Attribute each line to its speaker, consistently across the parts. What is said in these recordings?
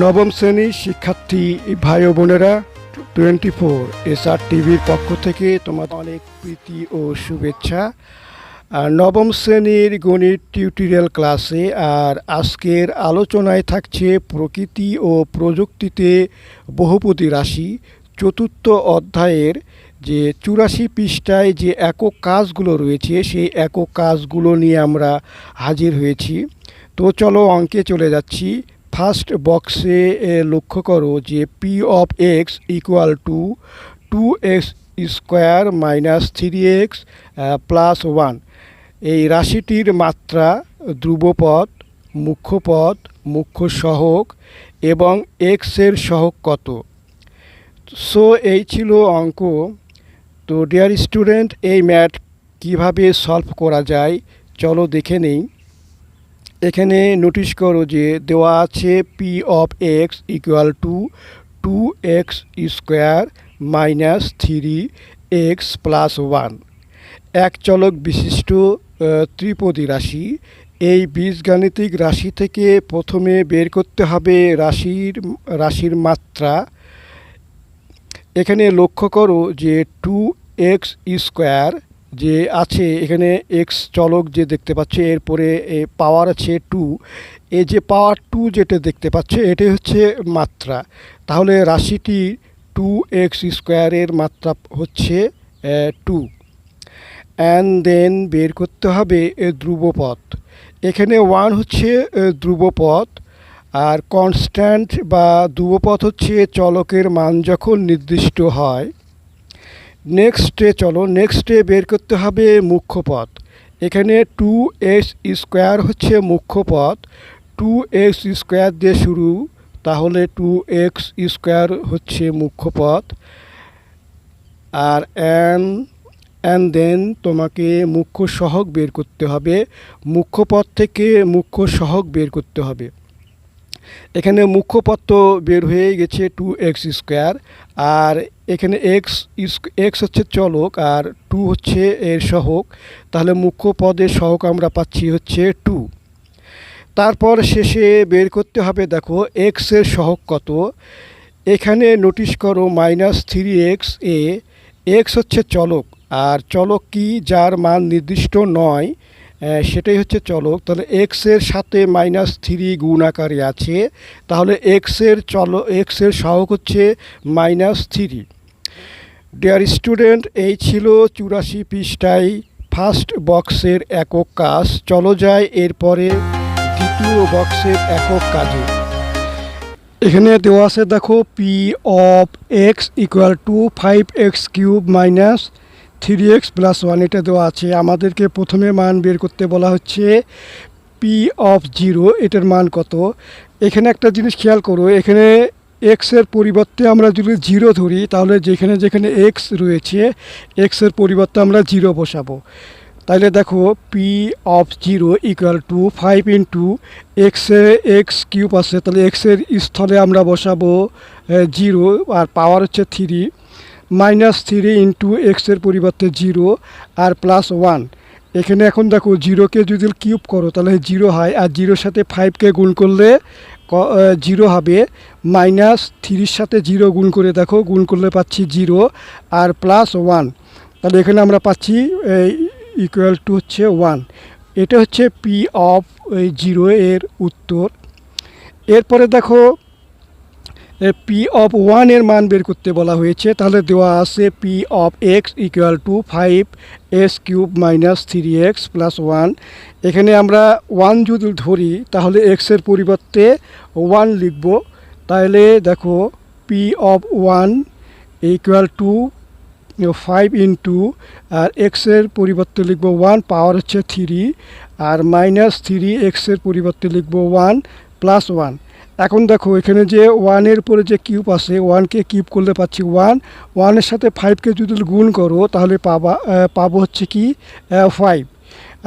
Speaker 1: নবম শ্রেণির শিক্ষার্থী ভাই বোনেরা, টোয়েন্টি ফোর এসআর টিভির পক্ষ থেকে তোমাদের অনেক প্রীতি ও শুভেচ্ছা। নবম শ্রেণির গণিত টিউটোরিয়াল ক্লাসে আর আজকের আলোচনায় থাকছে প্রকৃতি ও প্রযুক্তিতে বহুপতি রাশি। চতুর্থ অধ্যায়ের যে চুরাশি পৃষ্ঠায় যে একক কাজগুলো রয়েছে, সেই একক কাজগুলো নিয়ে আমরা হাজির হয়েছি। তো চলো অঙ্কে চলে যাচ্ছি। ফার্স্ট বক্সে লক্ষ্য করো যে P of X equal to two X square minus three X plus one এই রাশিটির মাত্রা ধ্রুবপদ, মুখ্যপদ, মুখ্য সহক এবং এক্সের সহক কত? সো এই ছিল অঙ্ক। তো ডিয়ার স্টুডেন্ট এই ম্যাথ কীভাবে সলভ করা যায়? চলো দেখে নেই। এখানে নোটিশ করো যে দেওয়া আছে P of X equal to two X square minus three X plus one এক চলক বিশিষ্ট ত্রিপদী রাশি। এই বীজগাণিতিক রাশি থেকে প্রথমে বের করতে হবে রাশির রাশির মাত্রা। এখানে লক্ষ্য করো যে টু এক্স স্কোয়ার যে আছে, এখানে এক্স চলক যে দেখতে পাচ্ছে, এরপরে পাওয়ার আছে টু এ যে পাওয়ার টু যেটা দেখতে পাচ্ছে, এটাই হচ্ছে মাত্রা। তাহলে রাশিটি টু এক্স স্কোয়ারের মাত্রা হচ্ছে টু অ্যান্ড দেন বের করতে হবে ধ্রুবপথ। এখানে ওয়ান হচ্ছে ধ্রুবপথ। আর কনস্ট্যান্ট বা ধ্রুবপথ হচ্ছে চলকের মান যখন নির্দিষ্ট হয় নেক্সটে চলো নেক্সটে বের করতে হবে মুখ্য পথ। এখানে টু এক্স স্কোয়ার হচ্ছে মুখ্য পথ। টু এক্স স্কোয়ার দিয়ে শুরু, তাহলে টু এক্স স্কোয়ার হচ্ছে মুখ্য পথ। আর অ্যান অ্যান্ড দেন তোমাকে মুখ্য সহক বের করতে হবে। মুখ্য পথ থেকে মুখ্য সহক বের করতে হবে। এখানে মুখ্য পথ তো বের হয়ে গেছে টু এক্স স্কোয়ার আর এখানে এক্স এক্স হচ্ছে চলক আর টু হচ্ছে এর সহক। তাহলে মুখ্য পদের সহক আমরা পাচ্ছি হচ্ছে টু তারপর শেষে বের করতে হবে, দেখো এক্সের সহক কত? এখানে নোটিশ করো মাইনাস থ্রি এক্স এ এক্স হচ্ছে চলক আর চলক কি? যার মান নির্দিষ্ট নয় সেটাই হচ্ছে চলক। তাহলে এক্সের সাথে মাইনাস থ্রি গুণ আকারে আছে। তাহলে এক্সের চল এক্সের সহক হচ্ছে মাইনাস থ্রি ডিয়ার স্টুডেন্ট এই ছিল চুরাশি পৃষ্ঠায় ফার্স্ট বক্সের একক কাজ। চলো যায় এরপরে দ্বিতীয় বক্সের একক কাজে। এখানে দেওয়া আছে, দেখো P of X equal to five X cube minus three X plus one এটা দেওয়া আছে। আমাদেরকে প্রথমে মান বের করতে বলা হচ্ছে পি অফ জিরো এটার মান কত? এখানে একটা জিনিস খেয়াল করো, এখানে এক্সের পরিবর্তে আমরা যদি জিরো ধরি, তাহলে যেখানে যেখানে এক্স রয়েছে এক্সের পরিবর্তে আমরা জিরো বসাবো। তাহলে দেখো P of zero equal to five into এক্সে এক্স কিউব আছে, তাহলে এক্সের স্থলে আমরা বসাবো জিরো আর পাওয়ার হচ্ছে থ্রি মাইনাস থ্রি ইন্টু এক্সের পরিবর্তে জিরো আর প্লাস ওয়ান এখানে এখন দেখো জিরোকে যদি কিউব করো, তাহলে জিরো হয়, আর জিরোর সাথে ফাইভকে গুণ করলে জিরো হবে। মাইনাস থ্রির সাথে জিরো গুণ করে দেখো, গুণ করলে পাচ্ছি জিরো আর প্লাস ওয়ান। তাহলে এখানে আমরা পাচ্ছি ইকুয়াল টু হচ্ছে ওয়ান। এটা হচ্ছে পি অফ জিরো এর উত্তর। এরপরে দেখো পি অফ ওয়ানের মান বের করতে বলা হয়েছে। তাহলে দেওয়া আছে P of X equal to five S cube minus three X plus one এখানে আমরা ওয়ান যদি ধরি, তাহলে এক্সের পরিবর্তে ওয়ান লিখব। তাহলে দেখো P of one equal to five into আর এক্সের পরিবর্তে লিখব ওয়ান পাওয়ার হচ্ছে থ্রি আর মাইনাস থ্রি এক্সের পরিবর্তে লিখব ওয়ান প্লাস ওয়ান এখন দেখো, এখানে যে ওয়ানের পরে যে কিউব আছে ওয়ানকে কিউব করলে পাচ্ছি ওয়ান ওয়ানের সাথে ফাইভকে যদি গুণ করো, তাহলে পাবা পাবো হচ্ছে কি ফাইভ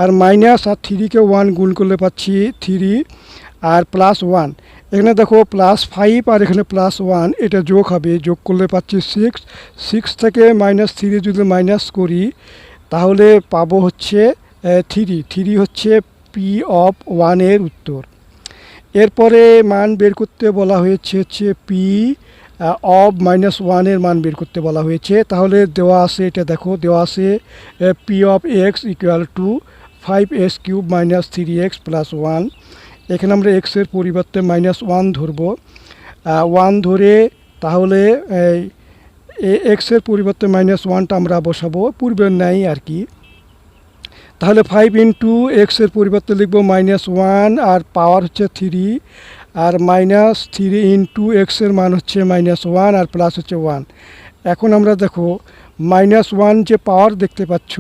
Speaker 1: আর মাইনাস আর থ্রিকে ওয়ান গুণ করলে পাচ্ছি থ্রি আর প্লাস ওয়ান এখানে দেখো প্লাস ফাইভ আর এখানে প্লাস ওয়ান এটা যোগ হবে। যোগ করলে পাচ্ছি সিক্স সিক্স থেকে মাইনাস থ্রি যদি মাইনাস করি, তাহলে পাবো হচ্ছে থ্রি থ্রি হচ্ছে পি অফ ওয়ানের উত্তর। এরপরে মান বের করতে বলা হয়েছে হচ্ছে পি অফ মাইনাস ওয়ানের মান বের করতে বলা হয়েছে। তাহলে দেওয়া আছে এটা দেখো, দেওয়া আছে P of X equal to five X cube minus three X plus one এখানে আমরা এক্সের পরিবর্তে মাইনাস ওয়ান ধরবো। ওয়ান ধরে তাহলে এক্সের পরিবর্তে মাইনাস ওয়ানটা আমরা বসাবো। পূর্বের ন্যায় আর কি। তাহলে ফাইভ ইন্টু এক্সের পরিবর্তে লিখব মাইনাস ওয়ান আর পাওয়ার হচ্ছে থ্রি আর মাইনাস থ্রি ইন্টু এক্সের মান হচ্ছে মাইনাস ওয়ান আর প্লাস হচ্ছে ওয়ান এখন আমরা দেখো মাইনাস ওয়ান যে পাওয়ার দেখতে পাচ্ছ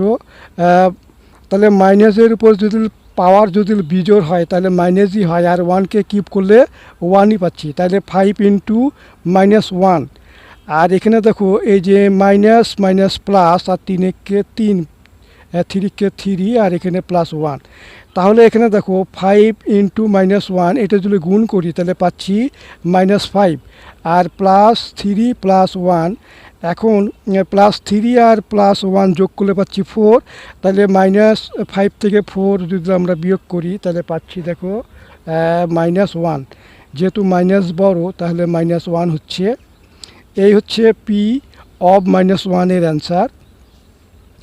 Speaker 1: তাহলে মাইনাসের উপর যদি পাওয়ার যদি বিজোর হয়, তাহলে মাইনাসই হয়, আর ওয়ানকে কিপ করলে ওয়ানই পাচ্ছি। তাহলে ফাইভ ইন্টু মাইনাস ওয়ান আর এখানে দেখো, এই যে মাইনাস মাইনাস প্লাস আর তিনকে তিন থ্রিকে থ্রি আর এখানে প্লাস ওয়ান তাহলে এখানে দেখো ফাইভ ইন্টু মাইনাস ওয়ান এটা যদি গুণ করি তাহলে পাচ্ছি মাইনাস ফাইভ আর প্লাস থ্রি প্লাস ওয়ান এখন প্লাস থ্রি আর প্লাস ওয়ান যোগ করলে পাচ্ছি ফোর তাহলে মাইনাস ফাইভ থেকে ফোর যদি আমরা বিয়োগ করি তাহলে পাচ্ছি দেখো মাইনাস ওয়ান যেহেতু মাইনাস বড়, তাহলে মাইনাস ওয়ান হচ্ছে। এই হচ্ছে পি অফ মাইনাস ওয়ানের অ্যান্সার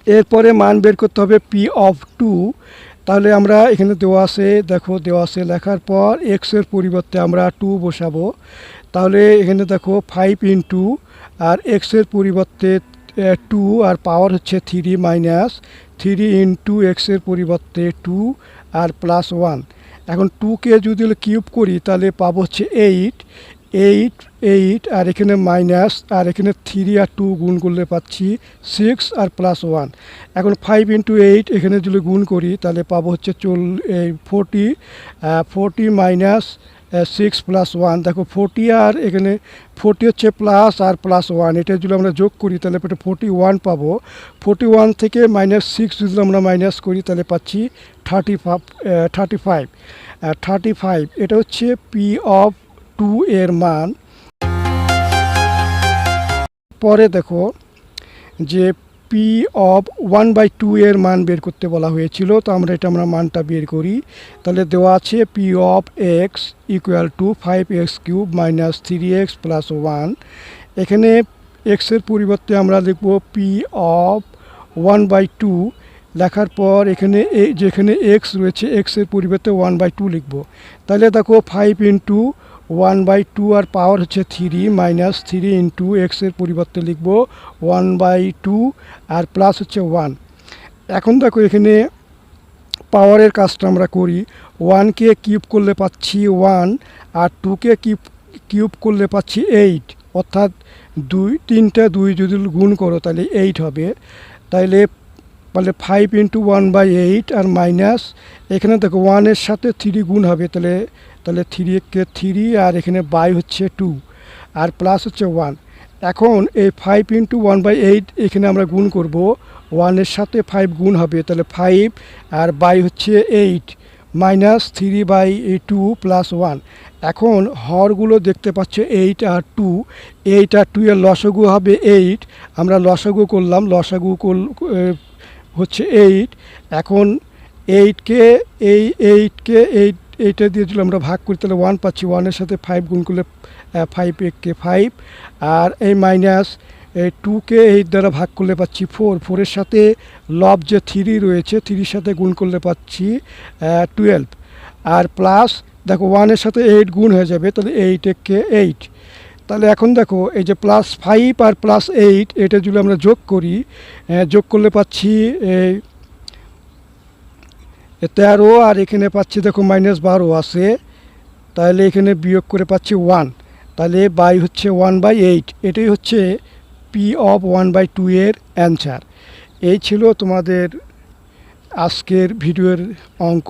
Speaker 1: এরপরে মান বের করতে হবে পি অফ টু তাহলে আমরা এখানে দেওয়া আছে, দেখো দেওয়া আছে লেখার পর এক্সের পরিবর্তে আমরা টু বসাবো। তাহলে এখানে দেখো ফাইভ ইন্টু আর এক্সের পরিবর্তে টু আর পাওয়ার হচ্ছে three minus three in into এক্সের পরিবর্তে টু আর প্লাস ওয়ান এখন টুকে যদি কিউব করি, তাহলে পাবো হচ্ছে এইট এইট এইট আর এখানে মাইনাস আর এখানে থ্রি আর টু গুণ করলে পাচ্ছি সিক্স আর প্লাস ওয়ান এখন ফাইভ ইন্টু এইট এখানে যদি গুণ করি, তাহলে পাবো হচ্ছে চল এই forty forty minus six plus one দেখো ফোরটি আর এখানে ফোরটি হচ্ছে প্লাস আর প্লাস ওয়ান এটা যদি আমরা যোগ করি, তাহলে এটা ফোরটি ওয়ান পাবো। ফোরটি ওয়ান থেকে মাইনাস সিক্স যদি আমরা মাইনাস করি, তাহলে পাচ্ছি thirty five thirty five thirty five এটা হচ্ছে পি অফ টু এর মান। পরে দেখো যে P of one by two এর মান বের করতে বলা হয়েছিল, তো আমরা এটা আমরা মানটা বের করি। তাহলে দেওয়া আছে P of X equal to five X cube minus three X plus one এখানে এক্সের পরিবর্তে আমরা লিখব P of one by two লেখার পর এখানে যেখানে এক্স রয়েছে এক্সের পরিবর্তে ওয়ান বাই টু লিখব। তাহলে দেখো five into one by two R power হচ্ছে থ্রি মাইনাস থ্রি ইন্টু এক্সের পরিবর্তে লিখব ওয়ান বাই টু আর প্লাস হচ্ছে ওয়ান। এখন দেখো এখানে পাওয়ারের কাজটা আমরা করি। ওয়ানকে কিউব করলে পাচ্ছি ওয়ান আর টুকে কিউব কিউব করলে পাচ্ছি এইট। অর্থাৎ দুই, তিনটা দুই যদি গুণ করো তাহলে এইট হবে। তাইলে তাহলে five into one by eight R minus এখানে দেখো ওয়ানের সাথে থ্রি গুণ হবে, তাহলে তাহলে থ্রি কে থ্রি আর এখানে বাই হচ্ছে টু আর প্লাস হচ্ছে ওয়ান এখন এই five into one by eight এখানে আমরা গুণ করব। ওয়ানের সাথে ফাইভ গুণ হবে, তাহলে ফাইভ আর বাই হচ্ছে eight minus three by two plus one এখন হরগুলো দেখতে পাচ্ছ এইট আর টু এইট আর টু এর লসগু হবে এইট আমরা লসগু করলাম, লসাগু হচ্ছে এইট এখন এইটকে এই এইটকে এইট এইটা দিয়ে যদি আমরা ভাগ করি, তাহলে ওয়ান পাচ্ছি। ওয়ানের সাথে ফাইভ গুণ করলে ফাইভ কে ফাইভ আর এই মাইনাস এই টুকে এইট দ্বারা ভাগ করলে পাচ্ছি ফোর ফোরের সাথে লব যে থ্রি রয়েছে থ্রির সাথে গুণ করলে পাচ্ছি টুয়েলভ আর প্লাস দেখো ওয়ানের সাথে এইট গুণ হয়ে যাবে, তাহলে এইট কে এইট তাহলে এখন দেখো, এই যে প্লাস ফাইভ আর প্লাস এইট এটা যদি আমরা যোগ করি যোগ করলে পাচ্ছি, এই তেরো আর এখানে পাচ্ছি দেখো মাইনাস বারো আছে। তাহলে এখানে বিয়োগ করে পাচ্ছি ওয়ান তাহলে বাই হচ্ছে ওয়ান বাই এইট এটাই হচ্ছে P of one by two এর অ্যান্সার এই ছিল তোমাদের আজকের ভিডিওর অঙ্ক।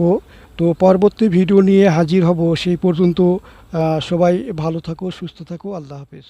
Speaker 1: তো পরবর্তী ভিডিও নিয়ে হাজির হব। সেই পর্যন্ত সবাই ভালো থাকো, সুস্থ থাকো। আল্লাহ হাফেজ।